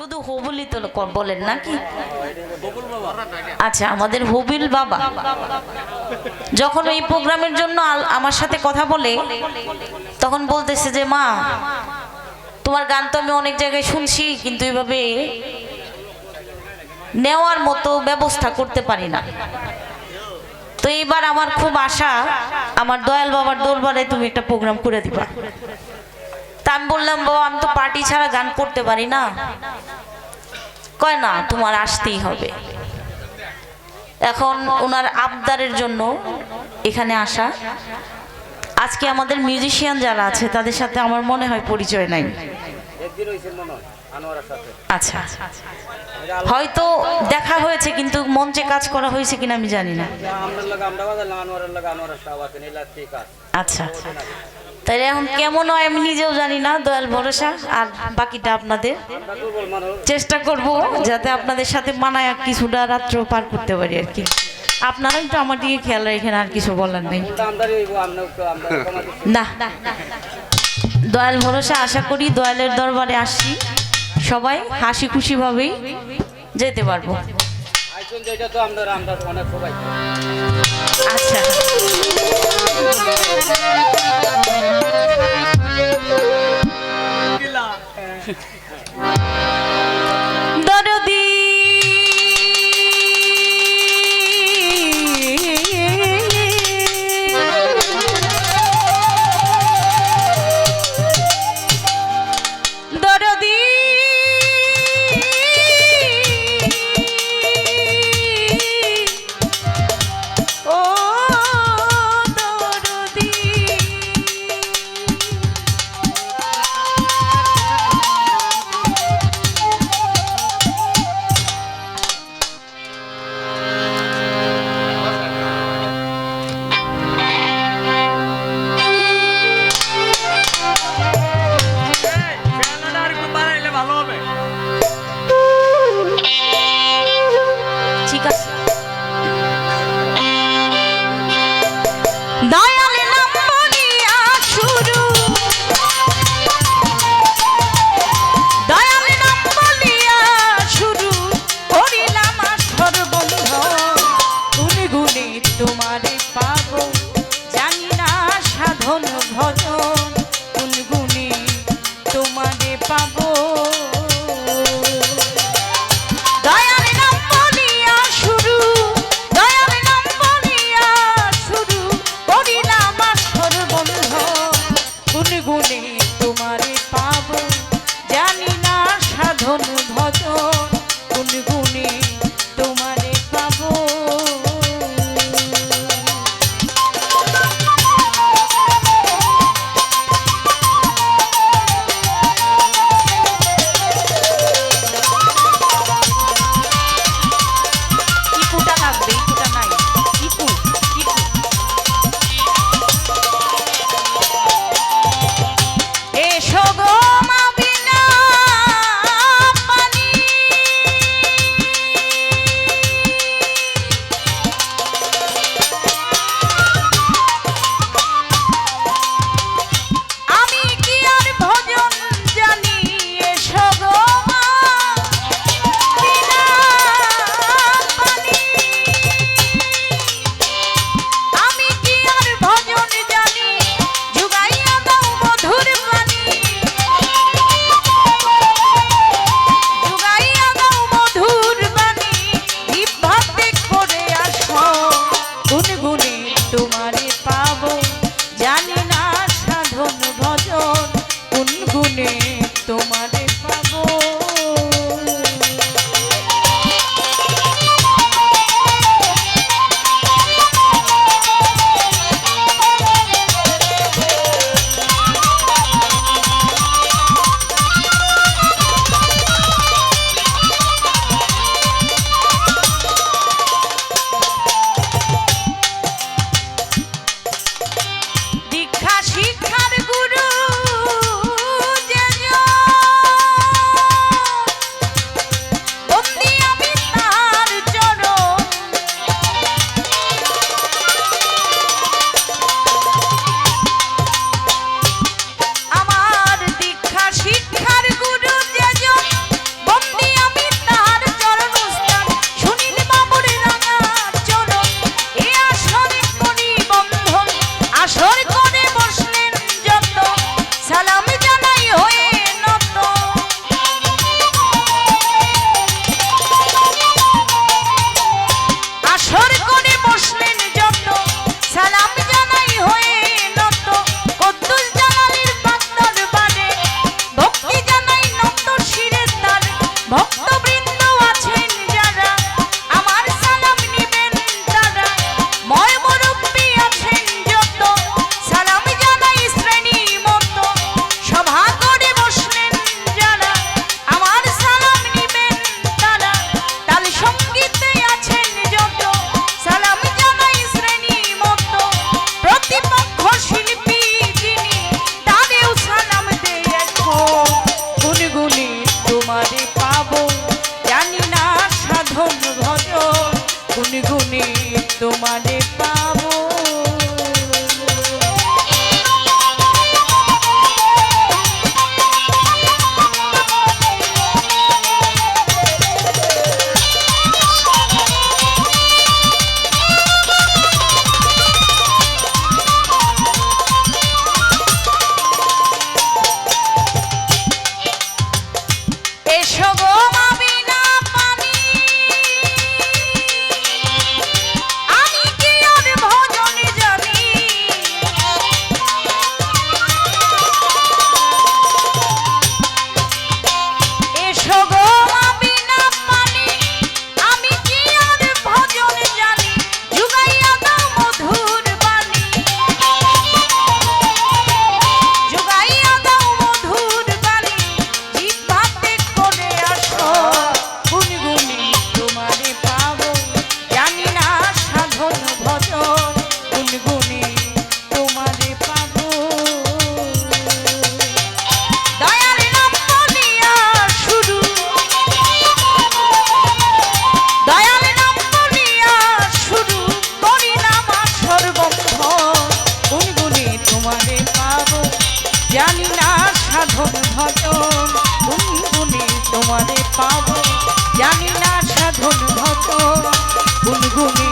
শুধু হবুলি তো বলেন নাকি? আচ্ছা আমাদের হবিল বাবা। যখন এই প্রোগ্রামের জন্য আমার সাথে কথা বলে, তখন বলতেছে যে, মা, তোমার গান তো আমি অনেক জায়গায় শুনছি, কিন্তু এভাবে নেওয়ার মতো ব্যবস্থা করতে পারি না। তো এইবার আমার খুব আশা, আমার দয়াল বাবার দরবারে তুমি একটা প্রোগ্রাম করে দিবা। তা আমি বললাম বাবা আমি তো পার্টি ছাড়া গান করতে পারি না। কয় না তোমার আসতেই হবে। এখন ওনার আবদারের জন্য এখানে আসা। আজকে আমাদের মিউজিশিয়ান যারা আছে তাদের সাথে আমার মনে হয় পরিচয় নাই। আচ্ছা। হয়তো দেখা হয়েছে কিন্তু মঞ্চে কাজ করা হয়েছে কিনা আমি জানি না। আছে। আচ্ছা। তাহলে এখন কেমন হয় আমি নিজেও জানি না, দয়াল ভরসা। আর বাকিটা আপনাদের চেষ্টা করব যাতে আপনাদের সাথে মানায় কিছুটা রাত্র পার করতে পারি আর কি। আপনারা একটু আমার দিকে খেয়াল রাখেন, আর কিছু বলার নেই। না। দয়াল ভরসা আশা করি দয়ালের দরবারে আসছি সবাই হাসি খুশিভাবেই যেতে পারব। তো আচ্ছা। ಇಲ್ಲ. সাধন গুনগুনি তোমারে পাবো। জানি না সাধন ভক্ত গুনগুনি